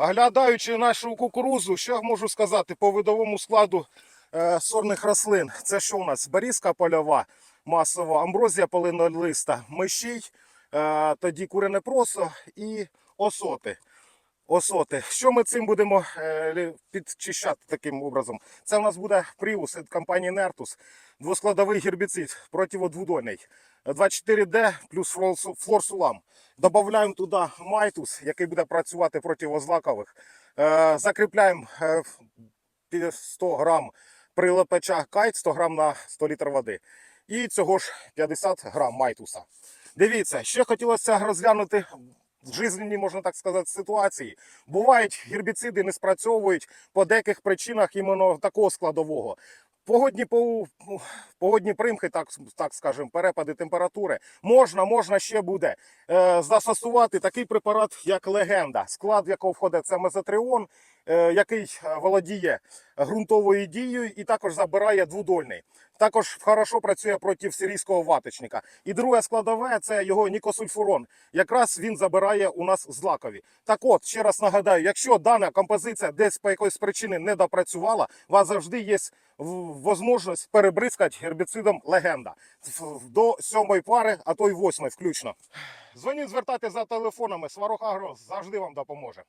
Оглядаючи нашу кукурузу, що я можу сказати по видовому складу е, сорних рослин? Це що у нас? Берізка польова масово, амброзія полинолиста, мишій, е, тоді курине просо і осоти. Осоти. Що ми цим будемо е, підчищати таким образом? Це у нас буде Prius від компанії Nertus, двоскладовий гербіцид противодвудольний. 24D плюс флорсу- флорсулам. Добавляємо туди майтус, який буде працювати проти озлакових. Е, Закріпляємо е, 100 грам прилепача кайт, 100 грам на 100 літр води. І цього ж 50 грам майтуса. Дивіться, ще хотілося розглянути в жизненній, можна так сказати, ситуації. Бувають гербіциди не спрацьовують по деяких причинах іменно такого складового. Погодні по- погодні примхи, так, так скажемо, перепади температури. Можна, можна ще буде е, застосувати такий препарат, як легенда, склад якого входить це мезотріон, е, який е, володіє ґрунтовою дією і також забирає двудольний. Також хорошо працює проти сирійського ваточника. І друге складове це його нікосульфурон. Якраз він забирає у нас злакові. Так от, ще раз нагадаю, якщо дана композиція десь по якоїсь причини не допрацювала, у вас завжди є в- можливість перебризкати гербіцидом легенда до сьомої пари, а то й восьмої включно. Дзвоніть, звертайте за телефонами. Сварог Агро завжди вам допоможе.